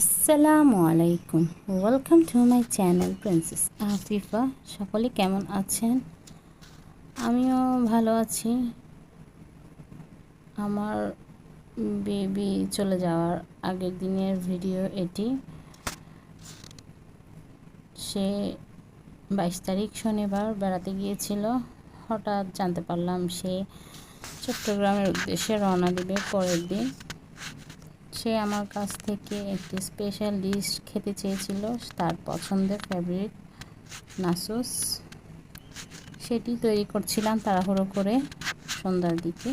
আসসালামু আলাইকুম। Welcome to my channel princess Afifa সকলে কেমন আছেন? আমিও ভালো আছি। আমার বেবি চলে যাওয়ার আগের দিনের ভিডিও এটি। সে বাইশ তারিখ শনিবার বেড়াতে গিয়েছিল। হঠাৎ জানতে পারলাম সে চট্টগ্রামের উদ্দেশ্যে রওনা দেবে পরের দিন। সে আমার কাছ থেকে একটি স্পেশাল ডিশ খেতে চেয়েছিল, তার পছন্দের ফেভারিট নাসুস। সেটি তৈরি করছিলাম তাড়াহুড়ো করে সন্ধ্যার দিকে।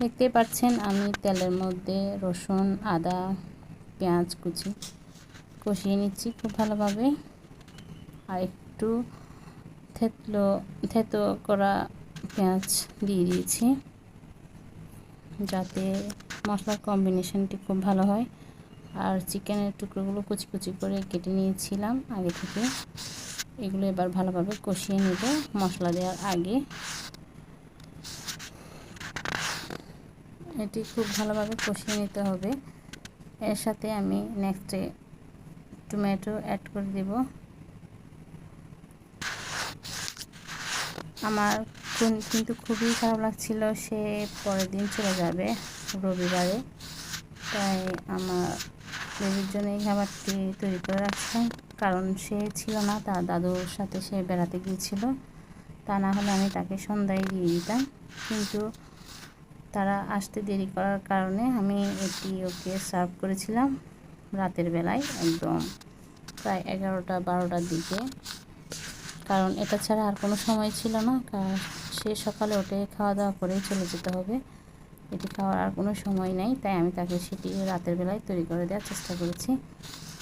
দেখতে পাচ্ছেন, আমি তেলের মধ্যে রসুন, আদা, পেঁয়াজ কুচি কষিয়ে নিচ্ছি খুব ভালোভাবে। আর একটু থেতলো, থেতো করা পেঁয়াজ দিয়ে দিয়েছি, যাতে মশলার কম্বিনেশনটি খুব ভালো হয়। আর চিকেনের টুকরোগুলো কুচি কুচি করে কেটে নিয়েছিলাম আগে থেকে। এগুলো এবার ভালোভাবে কষিয়ে নেব মশলা দেওয়ার আগে। এটি খুব ভালোভাবে কষিয়ে নিতে হবে। এর সাথে আমি নেক্সটে টমেটো অ্যাড করে দেব। আমার কিন্তু খুবই খারাপ লাগছিল, সে পরের দিন চলে যাবে। রবিবারে। তাই আমার বেবির জন্য এই খাবারটি তৈরি করে রাখলাম কারণ সে ছিল না, তার দাদুর সাথে সে বেড়াতে গিয়েছিল। তা না হলে আমি তাকে সন্ধ্যায় দিয়ে দিতাম। কিন্তু তারা আসতে দেরি করার কারণে আমি এটি ওকে সার্ভ করেছিলাম রাতের বেলায় একদম প্রায় এগারোটা, বারোটার দিকে। কারণ এটা ছাড়া আর কোনো সময় ছিল না। কারণ সে সকালে উঠে খাওয়া দাওয়া করেই চলে যেতে হবে। এটি খাওয়ার আর কোনো সময় নেই, তাই আমি তাকে সেটি রাতের বেলায় তৈরি করে দেওয়ার চেষ্টা করেছি।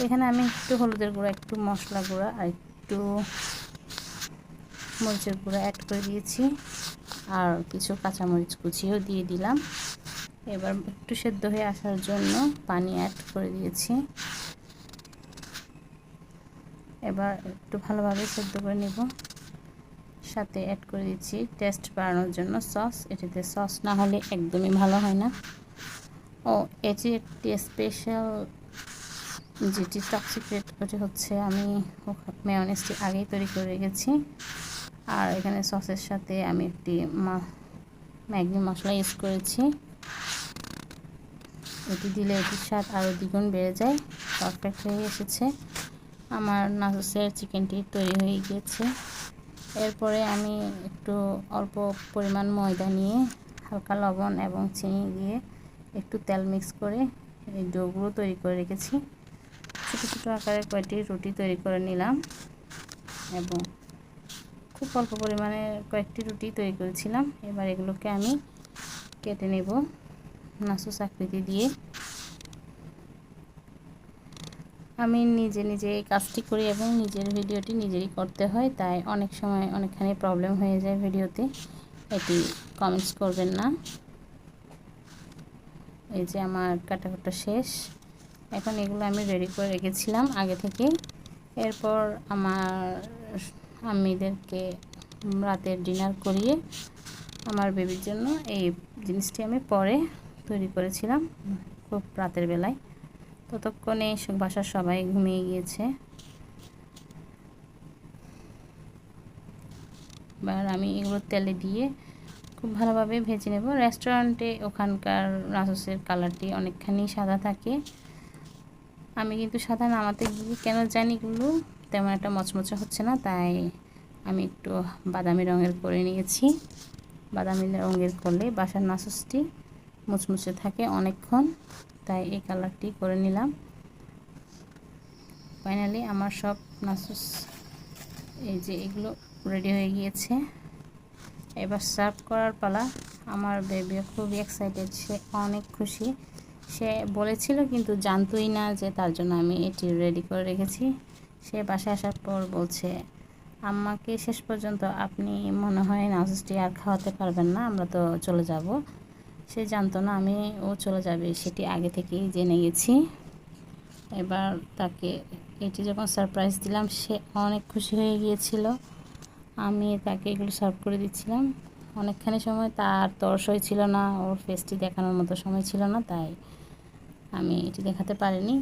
এখানে আমি একটু হলুদের গুঁড়া, একটু মশলা গুঁড়া আর একটু মরিচের গুঁড়া অ্যাড করে দিয়েছি। আর কিছু কাঁচামরিচ কুচিও দিয়ে দিলাম। এবার একটু সেদ্ধ হয়ে আসার জন্য পানি অ্যাড করে দিয়েছি। এবার একটু ভালোভাবে সেদ্ধ করে নেব। সাথে অ্যাড করে দিচ্ছি। টেস্ট বাড়ানোর জন্য সস এটিতে সস না হলে একদমই ভালো হয় না। ও এটি একটি স্পেশাল যেটি টপ সিক্রেট ওটি হচ্ছে আমি মেয়নেসটি আগেই তৈরি করে রেখেছি। আর এখানে সসের সাথে আমি একটি ম্যাগি মশলা ইউজ করেছি। এটি দিলে এটির স্বাদ আরও দ্বিগুণ বেড়ে যায়। পারফেক্ট হয়ে এসেছে। আমার নাচসের চিকেনটি তৈরি হয়ে গিয়েছে। এরপরে আমি একটু অল্প পরিমাণ ময়দা নিয়ে হালকা লবণ এবং চিনি দিয়ে একটু তেল মিক্স করে এই ডোগুলো তৈরি করে রেখেছি। ছোটো ছোটো আকারে কয়েকটি রুটি তৈরি করে নিলাম এবং খুব অল্প পরিমাণে কয়েকটি রুটি তৈরি করেছিলাম। এবার এগুলোকে আমি কেটে নেব নাসুস আকৃতি দিয়ে। আমি নিজে নিজে এই কাজটি করি এবং নিজের ভিডিওটি নিজেরই করতে হয়, তাই অনেক সময় অনেকখানি প্রবলেম হয়ে যায় ভিডিওতে। এটি কমেন্টস করবেন না। এই যে আমার কাটাকুটা শেষ। এখন এগুলো আমি রেডি করে রেখেছিলাম আগে থেকে। এরপর আমার আমিদেরকে রাতের ডিনার করিয়ে আমার বেবির জন্য এই জিনিসটি আমি পরে তৈরি করেছিলাম, খুব রাতের বেলায়। ততক্ষণে বাসার সবাই ঘুমিয়ে গিয়েছে। এবার আমি এগুলো তেলে দিয়ে খুব ভালোভাবে ভেজে নেব। রেস্টুরেন্টে ওখানকার রাসসের কালারটি অনেকখানি সাদা থাকে। আমি কিন্তু সাদা নামাতে গিয়ে কেন জানি এগুলো তেমন একটা মচমচে হচ্ছে না, তাই আমি একটু বাদামি রঙের করে নিয়েছি। বাদামি রঙের করলে বাসার নাসসটি মুচমুচে থাকে অনেকক্ষণ। তাই এই কালারটি করে নিলাম। ফাইনালি আমার সব নাসুস এই যে এগুলো রেডি হয়ে গিয়েছে। এবার সার্ভ করার পালা। আমার বেবিও খুবই এক্সাইটেড সে অনেক খুশি। সে বলেছিল কিন্তু জানতোই না যে তার জন্য আমি এটি রেডি করে রেখেছি। সে বাসায় আসার পর বলছে আমাকে শেষ পর্যন্ত আপনি মনে হয় নাসুসটি আর খাওয়াতে পারবেন না, আমরা তো চলে যাব। সে জানতো না আমি, ও চলে যাবে, সেটি আগে থেকেই জেনে গেছি। এবার তাকে, এটি যখন সারপ্রাইজ দিলাম, সে অনেক খুশি হয়ে গিয়েছিল। আমি তাকে এগুলো সার্ভ করে দিচ্ছিলাম। অনেকখানি সময় তার তর্স হয়েছিল না, ওর ফেসটি দেখানোর মতো সময় ছিল না, তাই আমি এটি দেখাতে পারিনি।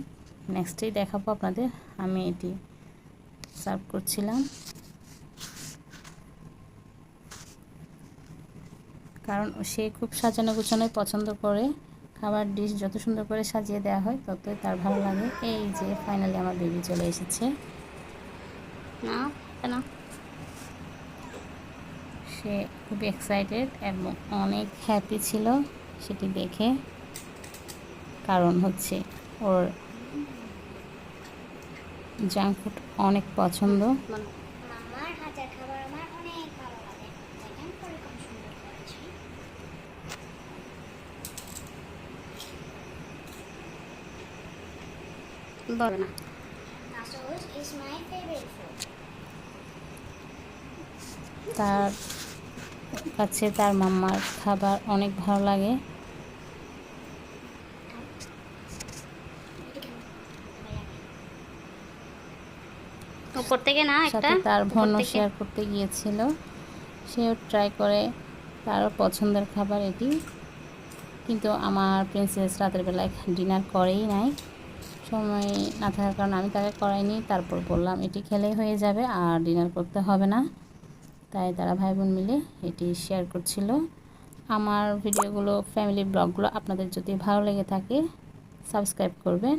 নেক্সটেই দেখাবো আপনাদের, আমি এটি সার্ভ করছিলাম। কারণ সে খুব সাজানো গুছানোই পছন্দ করে। খাবার ডিশ যত সুন্দর করে সাজিয়ে দেওয়া হয়, ততই তার ভালো লাগে। এই যে ফাইনালি আমার বেবি চলে এসেছে। না কেন সে খুব এক্সাইটেড এবং অনেক হ্যাপি ছিল সেটি দেখে। কারণ হচ্ছে ওর জাঙ্ক ফুড অনেক পছন্দ মামার হাতের খাবার আমার অনেক ভালো লাগে দেখেন কীরকম সুন্দর করেছি বলো না. তার কাছে তার মাম্মার খাবার অনেক ভালো লাগে। উপর থেকে না একটা? তার থেকে। শেয়ার করতে গিয়েছিল। সেও ট্রাই করে তারও পছন্দের খাবার এটি। কিন্তু আমার প্রিন্সেস রাতের বেলায় ডিনার করেই নাই। সময় না থাকার কারণে আমি তাকে করাইনি। তারপর বললাম, এটি খেলেই হয়ে যাবে আর ডিনার করতে হবে না। তাই তারা ভাই বোন মিলে এটি শেয়ার করছিল। আমার ভিডিওগুলো ফ্যামিলি ব্লগগুলো আপনাদের যদি ভালো লেগে থাকে সাবস্ক্রাইব করবেন।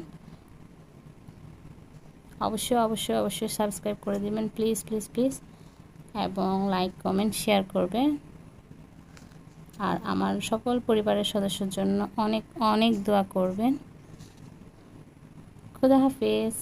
অবশ্যই অবশ্যই অবশ্যই সাবস্ক্রাইব করে দিবেন। প্লিজ প্লিজ প্লিজ এবং লাইক কমেন্ট শেয়ার করবেন। আর আমার সকল পরিবারের সদস্যর জন্য অনেক অনেক দোয়া করবেন। খুদা হাফেজ